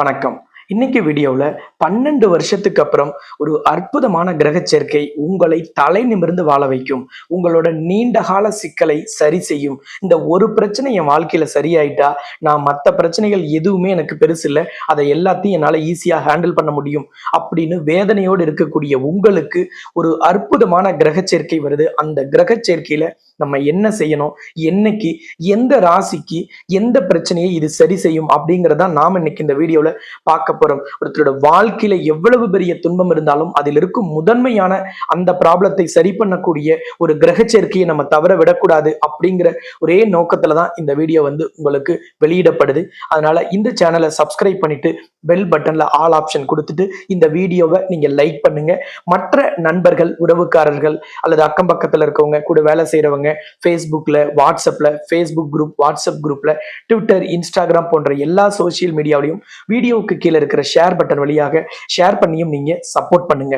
வணக்கம். இன்னைக்கு வீடியோவில் பன்னெண்டு வருஷத்துக்கு அப்புறம் ஒரு அற்புதமான கிரக சேர்க்கை உங்களை தலை நிமிர்ந்து வாழ வைக்கும். உங்களோட நீண்ட கால சிக்கலை சரி செய்யும். இந்த ஒரு பிரச்சனை என் வாழ்க்கையில் சரியாயிட்டா நான் மற்ற பிரச்சனைகள் எதுவுமே எனக்கு பெருசு இல்லை. அதை எல்லாத்தையும் என்னால் ஈஸியாக ஹேண்டில் பண்ண முடியும். அப்படின்னு வேதனையோடு இருக்கக்கூடிய உங்களுக்கு ஒரு அற்புதமான கிரக சேர்க்கை வருது. அந்த கிரக சேர்க்கையில நம்ம என்ன செய்யணும்? என்னைக்கு? எந்த ராசிக்கு? எந்த பிரச்சனையை இது சரி செய்யும்? அப்படிங்கிறத நாம இன்னைக்கு இந்த வீடியோல பார்க்க போறோம். ஒருத்தரோட வாழ்க்கையில எவ்வளவு பெரிய துன்பம் இருந்தாலும் அதில் இருக்கும் முதன்மையான அந்த ப்ராப்ளத்தை சரி பண்ணக்கூடிய ஒரு கிரக சேர்க்கையை நம்ம தவற விடக்கூடாது அப்படிங்கிற ஒரே நோக்கத்துல தான் இந்த வீடியோ வந்து உங்களுக்கு வெளியிடப்படுது. அதனால இந்த சேனலை சப்ஸ்கிரைப் பண்ணிட்டு பெல் பட்டன்ல ஆல் ஆப்ஷன் கொடுத்துட்டு இந்த வீடியோவை நீங்க லைக் பண்ணுங்க. மற்ற நண்பர்கள் உறவுக்காரர்கள் அல்லது அக்கம் பக்கத்துல இருக்கவங்க கூட வேலை செய்யறவங்க ஃபேஸ்புக்ல வாட்ஸ்அப்ல ஃபேஸ்புக் குரூப் வாட்ஸ்அப் குரூப்ல ட்விட்டர் இன்ஸ்டாகிராம் போன்ற எல்லா சோசியல் மீடியாவிலையும் வீடியோவுக்கு கீழே இருக்கிற ஷேர் பட்டன் வழியாக ஷேர் பண்ணியும் நீங்க சப்போர்ட் பண்ணுங்க.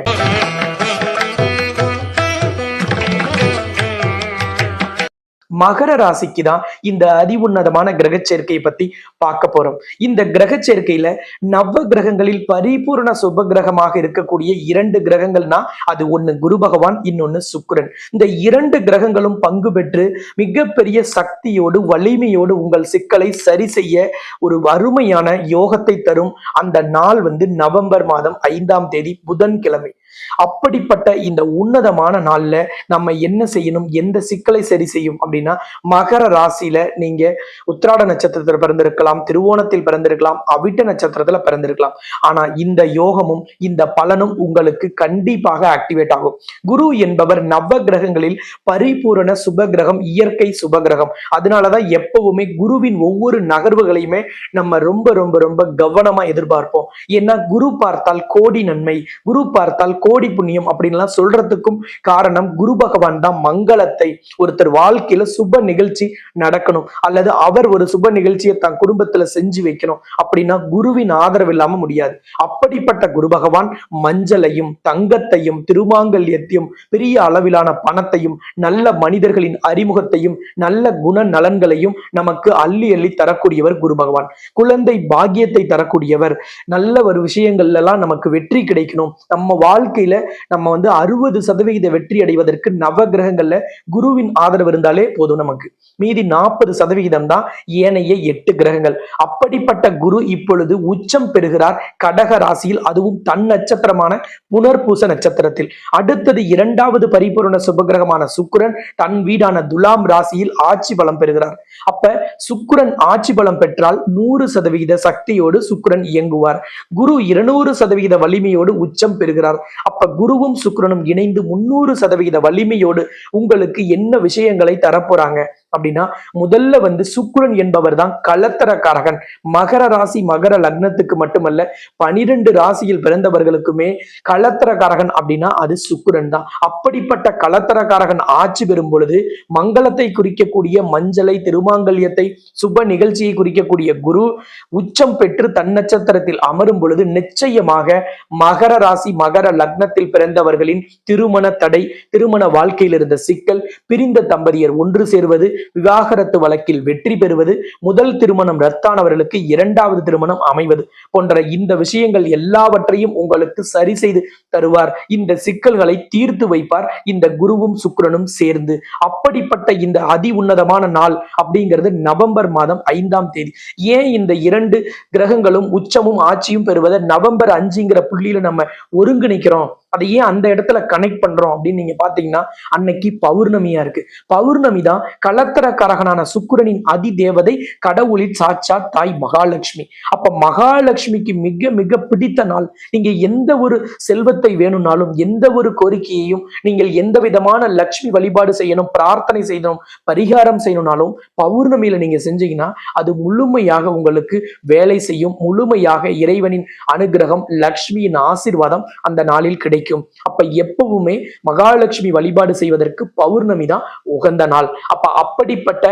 மகர ராசிக்கு தான் இந்த அதி உன்னதமான கிரக சேர்க்கையை பத்தி பார்க்க போறோம். இந்த கிரக சேர்க்கையில நவ கிரகங்களில் பரிபூர்ண சுப கிரகமாக இருக்கக்கூடிய இரண்டு கிரகங்கள்னா அது ஒண்ணு குரு பகவான் இன்னொன்னு சுக்கரன். இந்த இரண்டு கிரகங்களும் பங்கு பெற்று மிகப்பெரிய சக்தியோடு வலிமையோடு உங்கள் சிக்கலை சரி செய்ய ஒரு அருமையான யோகத்தை தரும் அந்த நாள் வந்து நவம்பர் மாதம் ஐந்தாம் தேதி புதன்கிழமை. அப்படிப்பட்ட இந்த உன்னதமான நாள்ல நம்ம என்ன செய்யணும்? எந்த சிக்கலை சரி செய்யும்? அப்படின்னா மகர ராசியில நீங்க உத்திராட நட்சத்திரத்துல பிறந்திருக்கலாம் திருவோணத்தில் பிறந்திருக்கலாம் அவிட்ட நட்சத்திரத்துல பிறந்திருக்கலாம். ஆனா இந்த யோகமும் இந்த பலனும் உங்களுக்கு கண்டிப்பாக ஆக்டிவேட் ஆகும். குரு என்பவர் நவ கிரகங்களில் பரிபூரண சுப கிரகம் இயற்கை சுப கிரகம் அதனாலதான் எப்பவுமே குருவின் ஒவ்வொரு நகர்வுகளையுமே நம்ம ரொம்ப ரொம்ப ரொம்ப கவனமா எதிர்பார்ப்போம். ஏன்னா குரு பார்த்தால் கோடி நன்மை குரு பார்த்தால் கோடி புண்ணியம் அப்படின்லாம் சொல்றதுக்கும் காரணம் குரு பகவான் தான் மங்களத்தை. ஒருத்தர் வாழ்க்கையில சுப நிகழ்ச்சி நடக்கணும். அல்லது அவர் ஒரு சுப நிகழ்ச்சியை தன் குடும்பத்துல செஞ்சு வைக்கணும் அப்படின்னா குருவின் ஆதரவு இல்லாம முடியாது. அப்படிப்பட்ட குரு பகவான் மஞ்சளையும் தங்கத்தையும் திருமாங்கல்யத்தையும் பெரிய அளவிலான பணத்தையும் நல்ல மனிதர்களின் அறிமுகத்தையும் நல்ல குண நலன்களையும் நமக்கு அள்ளி அள்ளி தரக்கூடியவர் குரு பகவான். குழந்தை பாக்கியத்தை தரக்கூடியவர். நல்ல ஒரு விஷயங்கள்ல எல்லாம் நமக்கு வெற்றி கிடைக்கணும். நம்ம வாழ்க்கையில நம்ம வந்து அறுபது சதவிகித வெற்றி அடைவதற்கு நவ கிரகங்கள்ல குருவின் ஆதரவு இருந்தாலே போதும் நமக்கு. மீதி நாற்பது சதவிகிதம் தான் ஏனைய எட்டு கிரகங்கள். அப்படிப்பட்ட குரு இப்பொழுது உச்சம் பெறுகிறார் கடக ராசியில் அதுவும் தன் நட்சத்திரமான புனர்பூச நட்சத்திரத்தில். அடுத்தது இரண்டாவது பரிபூரண சுபகிரகமான சுக்கிரன் தன் வீடான துலாம் ராசியில் ஆட்சி பலம் பெறுகிறார். அப்ப சுக்கிரன் ஆட்சி பலம் பெற்றால் நூறு சதவிகித சக்தியோடு சுக்கிரன் இயங்குவார். குரு இருநூறு சதவிகித வலிமையோடு உச்சம் பெறுகிறார். அப்ப குருவும் சுக்கிரனும் இணைந்து முன்னூறு சதவிகித வலிமையோடு உங்களுக்கு என்ன விஷயங்களை தரப்போறாங்க? அப்படின்னா முதல்ல வந்து சுக்ரன் என்பவர் தான் கலத்தரக்காரகன். மகர ராசி மகர லக்னத்துக்கு மட்டுமல்ல பனிரெண்டு ராசியில் பிறந்தவர்களுக்குமே கலத்தரக்காரகன் அப்படின்னா அது சுக்ரன் தான். அப்படிப்பட்ட கலத்தரக்காரகன் ஆட்சி பெறும் பொழுது மங்களத்தை குறிக்கக்கூடிய மஞ்சளை திருமாங்கல்யத்தை சுப நிகழ்ச்சியை குறிக்கக்கூடிய குரு உச்சம் பெற்று தன் நட்சத்திரத்தில் அமரும் பொழுது நிச்சயமாக மகர ராசி மகர லக்னத்தில் பிறந்தவர்களின் திருமண தடை திருமண வாழ்க்கையில் இருந்த சிக்கல் பிரிந்த தம்பதியர் ஒன்று சேர்வது விவாகரத்து வழக்கில் வெற்றி பெறுவது முதல் திருமணம் ரத்தானவர்களுக்கு இரண்டாவது திருமணம் அமைவது போன்ற இந்த விஷயங்கள் எல்லாவற்றையும் உங்களுக்கு சரி செய்து தருவார். இந்த சிக்கல்களை தீர்த்து வைப்பார். இந்த குருவும் சுக்கரனும் சேர்ந்து. அப்படிப்பட்ட இந்த அதி உன்னதமான நாள் அப்படிங்கிறது நவம்பர் மாதம் ஐந்தாம் தேதி. ஏன் இந்த இரண்டு கிரகங்களும் உச்சமும் ஆட்சியும் பெறுவதை நவம்பர் அஞ்சுங்கிற புள்ளியில நம்ம ஒருங்கிணைக்கிறோம்? அதை ஏன் அந்த இடத்துல கனெக்ட் பண்றோம் அப்படின்னு நீங்க பாத்தீங்கன்னா அன்னைக்கு பௌர்ணமியா இருக்கு. பௌர்ணமி தான் கலத்தரக்காரகனான சுக்கிரனின் அதி தேவதை கடவுளின் சாட்சா தாய் மகாலட்சுமி. அப்ப மகாலட்சுமிக்கு மிக மிக பிடித்த நாள். நீங்க எந்த ஒரு செல்வத்தை வேணும்னாலும் எந்த ஒரு கோரிக்கையையும் நீங்கள் எந்த விதமான லட்சுமி வழிபாடு செய்யணும் பிரார்த்தனை செய்யணும் பரிகாரம் செய்யணும்னாலும் பௌர்ணமியில நீங்க செஞ்சீங்கன்னா அது முழுமையாக உங்களுக்கு வேலை செய்யும். முழுமையாக இறைவனின் அனுகிரகம் லக்ஷ்மியின் ஆசீர்வாதம் அந்த நாளில் கிடைக்கும். கிடைக்கும். அப்ப எப்பவுமே மகாலட்சுமி வழிபாடு செய்வதற்கு பௌர்ணமி தான் உகந்த நாள். அப்ப அப்படிப்பட்ட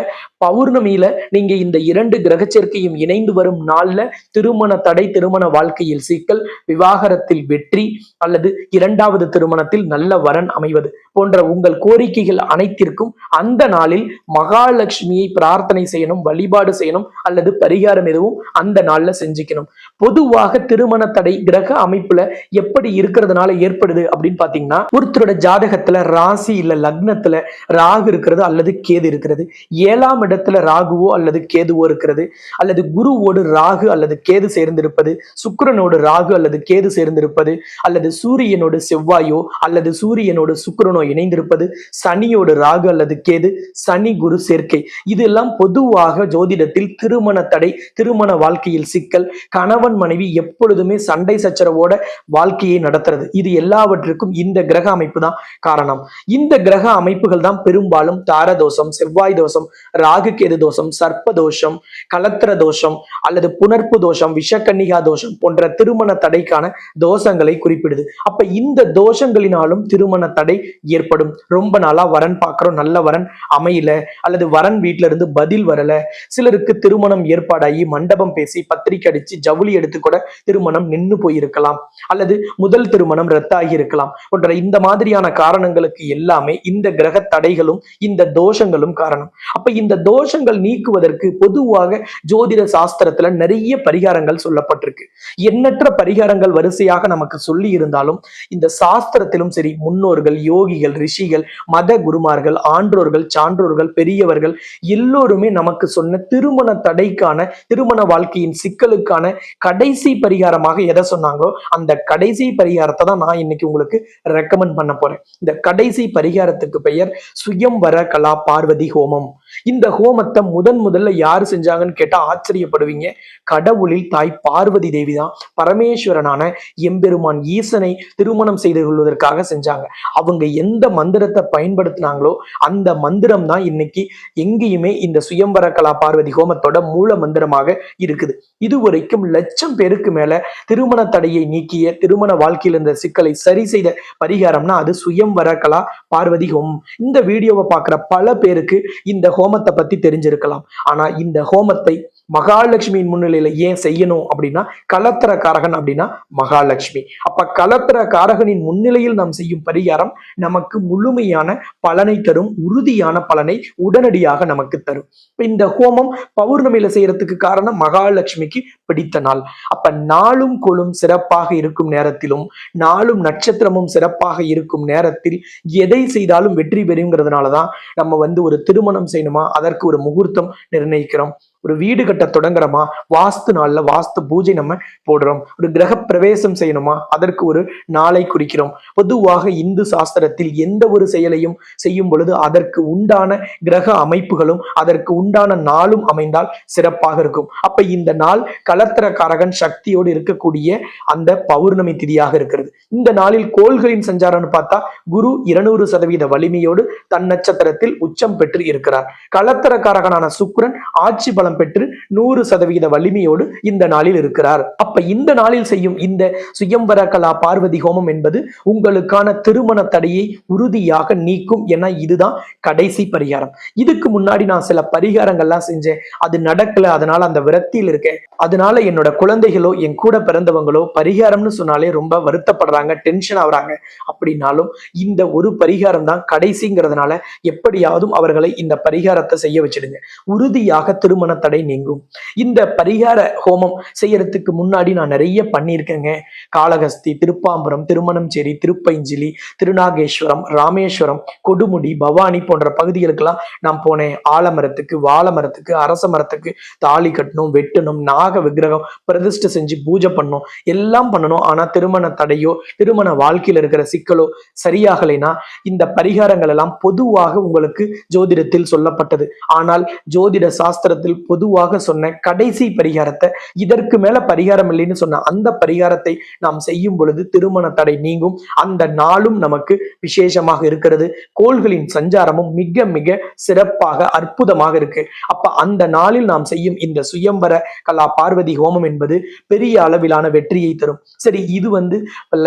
பௌர்ணமியில நீங்க இந்த இரண்டு கிரக சேர்க்கையும் இணைந்து வரும் நாள்ல திருமண தடை திருமண வாழ்க்கையில் சிக்கல் விவாகரத்தில் வெற்றி அல்லது இரண்டாவது திருமணத்தில் நல்ல வரன் அமைவது போன்ற உங்கள் கோரிக்கைகள் அனைத்திற்கும் அந்த நாளில் மகாலட்சுமியை பிரார்த்தனை செய்யணும் வழிபாடு செய்யணும் அல்லது பரிகாரம் எதுவும் அந்த நாள்ல செஞ்சுக்கணும். பொதுவாக திருமண தடை கிரக அமைப்புல எப்படி இருக்கிறதுனால ஏற்ப ஏற்படுது அப்படின்னு பாத்தீங்கன்னா ஒருத்தரோட ஜாதகத்துல ராசி இல்ல லக்னத்துல ராகு இருக்கிறது அல்லது கேது இருக்கிறது. ஏழாம் இடத்துல ராகுவோ அல்லது கேதுவோ இருக்கிறது. அல்லது குருவோடு ராகு அல்லது கேது சேர்ந்திருப்பது சுக்கரனோடு ராகு அல்லது கேது சேர்ந்திருப்பது அல்லது சூரியனோடு செவ்வாயோ அல்லது சூரியனோடு சுக்கரனோ இணைந்திருப்பது சனியோடு ராகு அல்லது கேது சனி குரு சேர்க்கை. இதெல்லாம் பொதுவாக ஜோதிடத்தில் திருமண தடை திருமண வாழ்க்கையில் சிக்கல். கணவன் மனைவி எப்பொழுதுமே சண்டை சச்சரவோட வாழ்க்கையை நடத்துறது. இது எல்லாவற்றுக்கும் இந்த கிரக அமைப்பு தான் காரணம். இந்த கிரக அமைப்புகள் தான் பெரும்பாலும் தார தோஷம் செவ்வாய் தோஷம் ராகு கேது தோஷம் சர்ப்ப தோஷம் கலத்திர தோஷம் அல்லது புனர்ப்பு தோஷம் விஷக்கன்னிகா தோஷம் போன்ற திருமண தடைக்கான தோஷங்களை குறிப்பிடுது. அப்ப இந்த தோஷங்களினாலும் திருமண தடை ஏற்படும். ரொம்ப நாளா வரன் பார்க்கிறோம். நல்ல வரன் அமையல அல்லது வரன் வீட்டுல இருந்து பதில் வரல. சிலருக்கு திருமணம் ஏற்பாடாகி மண்டபம் பேசி பத்திரிக்கை அடிச்சு ஜவுளி எடுத்து கூட திருமணம் நின்னு போயிருக்கலாம். அல்லது முதல் திருமணம் ஆகி இருக்கலாம் போன்ற இந்த மாதிரியான காரணங்களுக்கு எல்லாமே இந்த கிரக தடைகளும் இந்த தோஷங்களும் காரணம். அப்ப இந்த தோஷங்கள் நீக்குவதற்கு பொதுவாக ஜோதிட சாஸ்திரத்துல நிறைய பரிகாரங்கள் சொல்லப்பட்டிருக்கு. எண்ணற்ற பரிகாரங்கள் வரிசையாக நமக்கு சொல்லி இருந்தாலும் இந்த சாஸ்திரத்திலும் சரி முன்னோர்கள் யோகிகள் ரிஷிகள் மத குருமார்கள் ஆன்றோர்கள் சான்றோர்கள் பெரியவர்கள் எல்லோருமே நமக்கு சொன்ன திருமண தடைக்கான திருமண வாழ்க்கையின் சிக்கலுக்கான கடைசி பரிகாரமாக எதை சொன்னாங்களோ அந்த கடைசி பரிகாரத்தை தான் நான் இன்னைக்கு உங்களுக்கு ரெக்கமெண்ட் பண்ண போறேன். இந்த கடைசி பரிகாரத்துக்கு பெயர் சுயம்வர கலா பார்வதி ஹோமம். இந்த ஹோமத்தை முதன் முதல்ல யாரு செஞ்சாங்கன்னு கேட்டா ஆச்சரியப்படுவீங்க. கடவுளில் தாய் பார்வதி தேவி தான் பரமேஸ்வரனான எம்பெருமான் ஈசனை திருமணம் செய்து கொள்வதற்காக செஞ்சாங்க. அவங்க எந்த மந்திரத்தை பயன்படுத்தினாங்களோ அந்த மந்திரம் தான் இன்னைக்கு எங்கேயுமே இந்த சுயம்பர கலா பார்வதி ஹோமத்தோட மூல மந்திரமாக இருக்குது. இதுவரைக்கும் லட்சம் பேருக்கு மேல திருமண தடையை நீக்கிய திருமண வாழ்க்கையில் இருந்த சிக்கலை சரி செய்த பரிகாரம்னா அது சுயம்பர கலா பார்வதி ஹோமம். இந்த வீடியோவை பார்க்குற பல பேருக்கு இந்த ஹோமத்தை பத்தி தெரிஞ்சிருக்கலாம். ஆனா இந்த ஹோமத்தை மகாலட்சுமியின் முன்னிலையில ஏன் செய்யணும் அப்படின்னா கலத்திர காரகன் அப்படின்னா மகாலட்சுமி. அப்ப கலத்திர காரகனின் முன்னிலையில் நாம் செய்யும் பரிகாரம் நமக்கு முழுமையான பலனை தரும் உறுதியான பலனை உடனடியாக நமக்கு தரும். இந்த ஹோமம் பௌர்ணமியில செய்யறதுக்கு காரணம் மகாலட்சுமிக்கு பிடித்த நாள். அப்ப நாளும் கொழும் சிறப்பாக இருக்கும் நேரத்திலும் நாளும் நட்சத்திரமும் சிறப்பாக இருக்கும் நேரத்தில் எதை செய்தாலும் வெற்றி பெறுங்கிறதுனாலதான் நம்ம வந்து ஒரு திருமணம் செய்யணுமா? அதற்கு ஒரு முகூர்த்தம் நிர்ணயிக்கிறோம். ஒரு வீடு கட்ட தொடங்குறோமா? வாஸ்து நாள்ல வாஸ்து பூஜை நம்ம போடுறோம். ஒரு கிரக பிரவேசம் செய்யணுமா? அதற்கு ஒரு நாளை குறிக்கிறோம். பொதுவாக இந்து சாஸ்திரத்தில் எந்த ஒரு செயலையும் செய்யும் பொழுது அதற்கு உண்டான கிரக அமைப்புகளும் அதற்கு உண்டான நாளும் அமைந்தால் சிறப்பாக இருக்கும். அப்ப இந்த நாள் கலத்திர காரகன் சக்தியோடு இருக்கக்கூடிய அந்த பௌர்ணமி திதியாக இருக்கிறது. இந்த நாளில் கோள்களின் சஞ்சாரம்னு பார்த்தா குரு இருநூறு சதவீத வலிமையோடு தன் நட்சத்திரத்தில் உச்சம் பெற்று இருக்கிறார். கலத்திர காரகனான சுக்கிரன் ஆட்சி பலம் பெற்று நூறு சதவீத வலிமையோடு இந்த நாளில் இருக்கிறார். அப்ப இந்த நாளில் செய்யும் இந்த சுயம்பர கலா பார்வதி ஹோமம் என்பது உங்களுக்கான திருமண தடையை உறுதியாக நீக்கும் என இதுதான் கடைசி பரிகாரம். இதுக்கு முன்னாடி நான் சில பரிகாரங்கள்லாம் செஞ்சேன். அது நடக்கல அதனால அந்த விரத்தியில் இருக்கேன். அதனால என்னோட குழந்தைகளோ என் கூட பிறந்தவங்களோ பரிகாரம்னு சொன்னாலே ரொம்ப வருத்தப்படுறாங்க டென்ஷன் ஆகுறாங்க. அப்படின்னாலும் இந்த ஒரு பரிகாரம் தான் கடைசிங்கிறதுனால எப்படியாவதும் அவர்களை இந்த பரிகாரத்தை செய்ய வச்சிடுங்க. உறுதியாக திருமண தடை நீங்கும். இந்த பரிகார ஹோமம் செய்யறதுக்கு முன்னாடி நான் நிறைய பண்ணியிருக்கேங்க. காளகஸ்தி திருப்பாம்பரம் திருமணஞ்சேரி திருப்பைஞ்சிலி திருநாகேஸ்வரம் ராமேஸ்வரம் கொடுமுடி பவானி போன்ற பகுதிகளுக்கெல்லாம் நான் போனேன். ஆலமரத்துக்கு வாழை மரத்துக்கு அரச மரத்துக்கு தாலி கட்டணும் வெட்டணும் நாக விக்கிரகம் பிரதிஷ்டை செஞ்சு பூஜை பண்ணணும். எல்லாம் பண்ணணும். ஆனா திருமண தடையோ திருமண வாழ்க்கையில இருக்கிற சிக்கலோ சரியாகலைன்னா இந்த பரிகாரங்கள் எல்லாம் பொதுவாக உங்களுக்கு ஜோதிடத்தில் சொல்லப்பட்டது. ஆனால் ஜோதிட சாஸ்திரத்தில் பொதுவாக சொன்ன கடைசி பரிகாரத்தை இதற்கு மேல பரிகாரம் இல்லைன்னு சொன்ன அந்த பரிகாரத்தை நாம் செய்யும் பொழுது திருமண தடை நீங்கும். அந்த நாளும் நமக்கு விசேஷமாக இருக்கிறது. கோள்களின் சஞ்சாரமும் மிக மிக சிறப்பாக அற்புதமாக இருக்கு. அப்ப அந்த நாளில் நாம் செய்யும் இந்த சுயம்பர கலா பார்வதி ஹோமம் என்பது பெரிய அளவிலான வெற்றியை தரும். சரி இது வந்து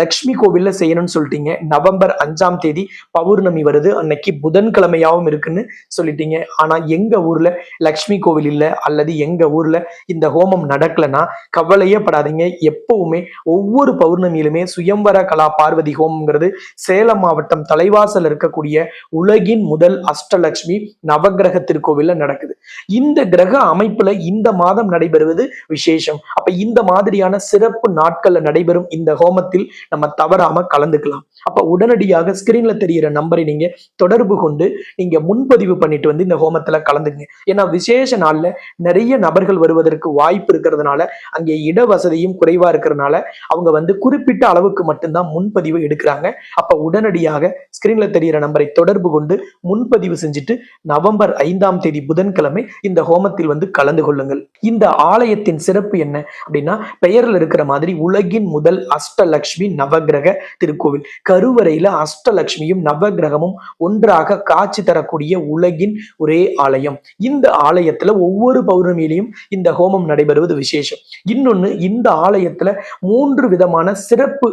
லக்ஷ்மி கோவில்ல செய்யணும்னு சொல்லிட்டீங்க. நவம்பர் அஞ்சாம் தேதி பௌர்ணமி வருது. அன்னைக்கு புதன்கிழமையாவும் இருக்குன்னு சொல்லிட்டீங்க. ஆனா எங்க ஊர்ல லக்ஷ்மி கோவில் இல்ல. அல்லது எங்க ஊர்ல இந்த ஹோமம் நடக்கலன்னா கவலையே படாதீங்க. எப்பவுமே ஒவ்வொரு பௌர்ணமியிலுமே சுயம்பர கலா பார்வதி ஹோமம்ங்கிறது சேலம் மாவட்டம் தலைவாசல் இருக்கக்கூடிய உலகின் முதல் அஷ்டலட்சுமி நவகிரக திருக்கோவில்ல நடக்குது. இந்த கிரக அமைப்புல இந்த மாதம் நடைபெறுவது விசேஷம். அப்ப இந்த மாதிரியான சிறப்பு நாட்கள்ல நடைபெறும் இந்த ஹோமத்தில் நம்ம தவறாம கலந்துக்கலாம். அப்ப உடனடியாக ஸ்கிரீன்ல தெரியிற நம்பரை நீங்க தொடர்பு கொண்டு நீங்க முன்பதிவு பண்ணிட்டு வந்து இந்த ஹோமத்துல கலந்துங்க ஏன்னா விசேஷ நாள்ல நிறைய நபர்கள் வருவதற்கு வாய்ப்பு இருக்கிறதுனால அங்கே இட வசதியும் குறைவா இருக்கிறதுனால அவங்க வந்து குறிப்பிட்ட அளவுக்கு மட்டும்தான் முன்பதிவு எடுக்கிறாங்க. அப்ப உடனடியாக ஸ்கிரீன்ல தெரியிற நம்பரை தொடர்பு கொண்டு முன்பதிவு செஞ்சுட்டு நவம்பர் ஐந்தாம் தேதி புதன்கிழமை இந்த ஹோமத்தில் வந்து கலந்து கொள்ளுங்கள். இந்த ஆலயத்தின் சிறப்பு என்ன அப்படின்னா பெயரில் இருக்கிற மாதிரி உலகின் முதல் அஷ்டலக்ஷ்மி நவகிரக திருக்கோவில். கருவறையில அஷ்டலக்ஷ்மியும் நவகிரகமும் ஒன்றாக காட்சி தரக்கூடிய உலகின் ஒரே ஆலயம். இந்த ஆலயத்துல ஒவ்வொரு பௌர்ணமியிலையும் இந்த ஹோமம் நடைபெறுவது விசேஷம். இன்னொன்னு இந்த ஆலயத்துல மூன்று விதமான சிறப்பு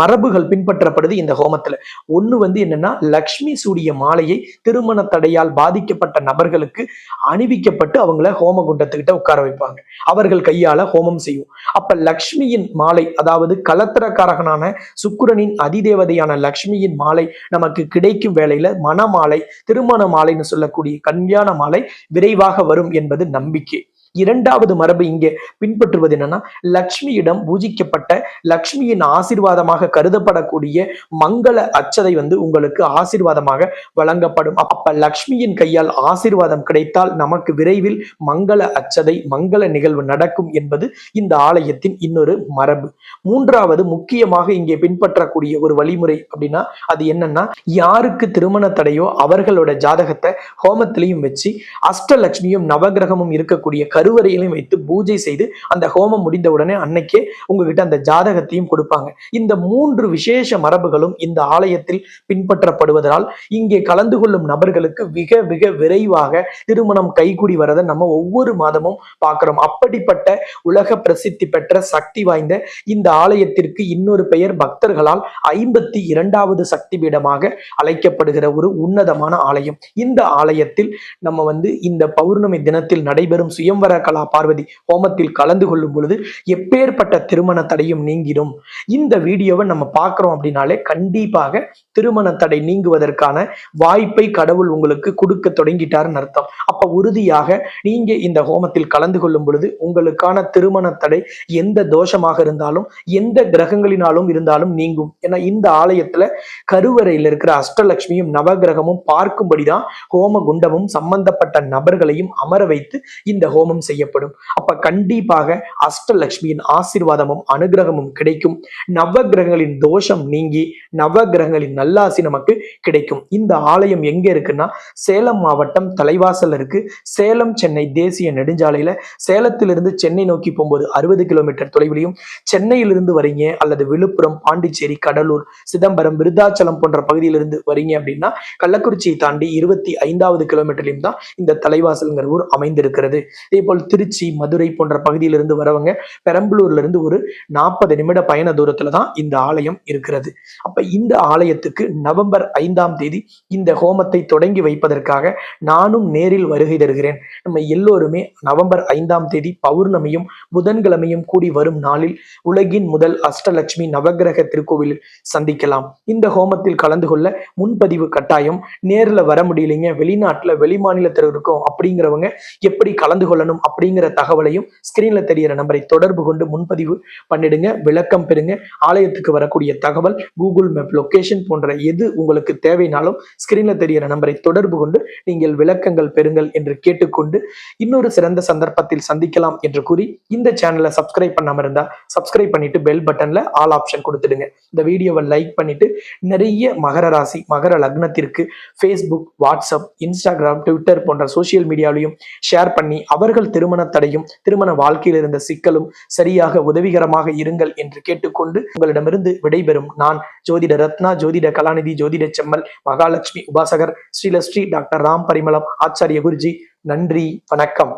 மரபுகள் பின்பற்றப்படுது இந்த ஹோமத்துல. ஒன்னு வந்து என்னன்னா லக்ஷ்மி சூடிய மாலையை திருமண தடையால் பாதிக்கப்பட்ட நபர்களுக்கு அணிவிக்கப்பட்டு அவங்கள ஹோம குண்டத்துக்கிட்ட உட்கார வைப்பாங்க. அவர்கள் கையால ஹோமம் செய்யும். அப்ப லக்ஷ்மியின் மாலை அதாவது கலத்திரக்காரகனான சுக்கிரனின் அதிதேவதையான லக்ஷ்மியின் மாலை நமக்கு கிடைக்கும் வேளையில மணமாலை திருமண மாலைன்னு சொல்லக்கூடிய கல்யாண மாலை விரைவாக வரும் என்பது நம்பிக்கை. இரண்டாவது மரபு இங்கே பின்பற்றுவது என்னன்னா லக்ஷ்மியிடம் பூஜிக்கப்பட்ட லக்ஷ்மியின் ஆசிர்வாதமாக கருதப்படக்கூடிய மங்கள அச்சதை வந்து உங்களுக்கு ஆசிர்வாதமாக வழங்கப்படும். அப்ப லக்ஷ்மியின் கையால் ஆசீர்வாதம் கிடைத்தால் நமக்கு விரைவில் மங்கள அச்சதை மங்கள நிகழ்வு நடக்கும் என்பது இந்த ஆலயத்தின் இன்னொரு மரபு. மூன்றாவது முக்கியமாக இங்கே பின்பற்றக்கூடிய ஒரு வழிமுறை அப்படின்னா அது என்னன்னா யாருக்கு திருமண தடையோ அவர்களோட ஜாதகத்தை ஹோமத்திலையும் வச்சு அஷ்டலட்சுமியும் நவகிரகமும் இருக்கக்கூடிய கருவறையிலையும் வைத்து பூஜை செய்து அந்த ஹோமம் முடிந்த உடனே அன்னைக்கே உங்ககிட்ட அந்த ஜாதகத்தையும் கொடுப்பாங்க. இந்த மூன்று விசேஷ மரபுகளும் இந்த ஆலயத்தில் பின்பற்றப்படுவதால் இங்கே கலந்து கொள்ளும் நபர்களுக்கு மிக மிக விரைவாக திருமணம் கைகூடி வரதை நம்ம ஒவ்வொரு மாதமும் பார்க்கிறோம். அப்படிப்பட்ட உலக பிரசித்தி பெற்ற சக்தி வாய்ந்த இந்த ஆலயத்திற்கு இன்னொரு பெயர் பக்தர்களால் ஐம்பத்தி இரண்டாவது சக்தி பீடமாக அழைக்கப்படுகிற ஒரு உன்னதமான ஆலயம். இந்த ஆலயத்தில் நம்ம வந்து இந்த பௌர்ணமி தினத்தில் நடைபெறும் சுயம்வர கலா பார்வதி ஹோமத்தில் கலந்து கொள்ளும் பொழுது எப்பேற்பட்ட திருமண தடையும் நீங்கிடும். இந்த வீடியோவை நம்ம பார்க்குறோம் அப்படின்னாலே கண்டிப்பாக திருமண தடை நீங்குவதற்கான வாய்ப்பை கடவுள் உங்களுக்கு கொடுக்க தொடங்கிட்டாருன்னு அர்த்தம். அப்ப உறுதியாக நீங்க இந்த ஹோமத்தில் கலந்து கொள்ளும் பொழுது உங்களுக்கான திருமண தடை எந்த தோஷமாக இருந்தாலும் எந்த கிரகங்களினாலும் இருந்தாலும் நீங்கும். ஏன்னா இந்த ஆலயத்துல கருவறையில் இருக்கிற அஷ்டலட்சுமியும் நவகிரகமும் பார்க்கும்படிதான் ஹோம குண்டமும் சம்பந்தப்பட்ட நபர்களையும் அமர வைத்து இந்த ஹோமம் செய்யப்படும். அப்ப கண்டிப்பாக அஷ்டலட்சுமியின் ஆசீர்வாதமும் அனுகிரகமும் கிடைக்கும். நவகிரகங்களின் தோஷம் நீங்கி நவகிரகங்களின் நல்லாசி நமக்கு கிடைக்கும். இந்த ஆலயம் எங்க இருக்குன்னா சேலம் மாவட்டம் தலைவாசல் இருக்கு. சேலம் சென்னை தேசிய நெடுஞ்சாலையில சேலத்திலிருந்து சென்னை நோக்கி போகும்போது அறுபது கிலோமீட்டர் தொலைவிலையும் சென்னையிலிருந்து வரீங்க அல்லது விழுப்புரம் பாண்டிச்சேரி கடலூர் சிதம்பரம் விருத்தாச்சலம் போன்ற பகுதியிலிருந்து வரீங்க அப்படின்னா கள்ளக்குறிச்சியை தாண்டி இருபத்தி ஐந்தாவது கிலோமீட்டர்லையும் தான் இந்த தலைவாசல்ங்கிற ஊர் அமைந்திருக்கிறது. இதே போல் திருச்சி மதுரை போன்ற பகுதியிலிருந்து வரவங்க பெரம்பலூர்ல இருந்து ஒரு நாற்பது நிமிட பயண தூரத்துல தான் இந்த ஆலயம் இருக்கிறது. அப்ப இந்த ஆலயத்துக்கு நவம்பர் ஐந்தாம் தேதி இந்த ஹோமத்தை தொடங்கி வைப்பதற்காக நானும் நேரில் வருகை தருகிறேன். நம்ம எல்லோருமே நவம்பர் ஐந்தாம் தேதி பௌர்ணமியும் புதன்கிழமையும் கூடி வரும் நாளில் உலகின் முதல் அஷ்டலட்சுமி நவகிரக திருக்கோவிலில் சந்திக்கலாம். இந்த ஹோமத்தில் கலந்து கொள்ள முன்பதிவு கட்டாயம். நேரில் வர முடியலைங்க. வெளிநாட்டுல வெளிமாநிலத்தில் இருக்கும் அப்படிங்கிறவங்க எப்படி கலந்து கொள்ளணும்? பண்ணணும் அப்படிங்கிற தகவலையும் ஸ்கிரீன்ல தெரியிற நம்பரை தொடர்பு கொண்டு முன்பதிவு பண்ணிடுங்க விளக்கம் பெறுங்க. ஆலயத்துக்கு வரக்கூடிய தகவல் கூகுள் மேப் லொக்கேஷன் போன்ற எது உங்களுக்கு தேவைனாலும் ஸ்கிரீன்ல தெரியிற நம்பரை தொடர்பு கொண்டு நீங்கள் விளக்கங்கள் பெறுங்கள் என்று கேட்டுக்கொண்டு இன்னொரு சிறந்த சந்தர்ப்பத்தில் சந்திக்கலாம் என்று கூறி இந்த சேனலை சப்ஸ்கிரைப் பண்ணாம இருந்தா சப்ஸ்கிரைப் பண்ணிட்டு பெல் பட்டன்ல ஆல் ஆப்ஷன் கொடுத்துடுங்க. இந்த வீடியோவை லைக் பண்ணிட்டு நிறைய மகர ராசி மகர லக்னத்திற்கு ஃபேஸ்புக் வாட்ஸ்அப் இன்ஸ்டாகிராம் ட்விட்டர் போன்ற சோசியல் மீடியாவிலையும் ஷேர் பண்ணி அவர்கள் உங்கள் திருமண தடையும் திருமண வாழ்க்கையில் இருந்த சிக்கலும் சரியாக உதவிகரமாக இருங்கள் என்று கேட்டுக்கொண்டு உங்களிடமிருந்து விடைபெறும் நான் ஜோதிட ரத்னா ஜோதிட கலாநிதி ஜோதிட செம்மல் மகாலட்சுமி உபாசகர் ஸ்ரீலஸ்ரீ டாக்டர் ராம் பரிமளம் ஆச்சாரிய குருஜி. நன்றி வணக்கம்.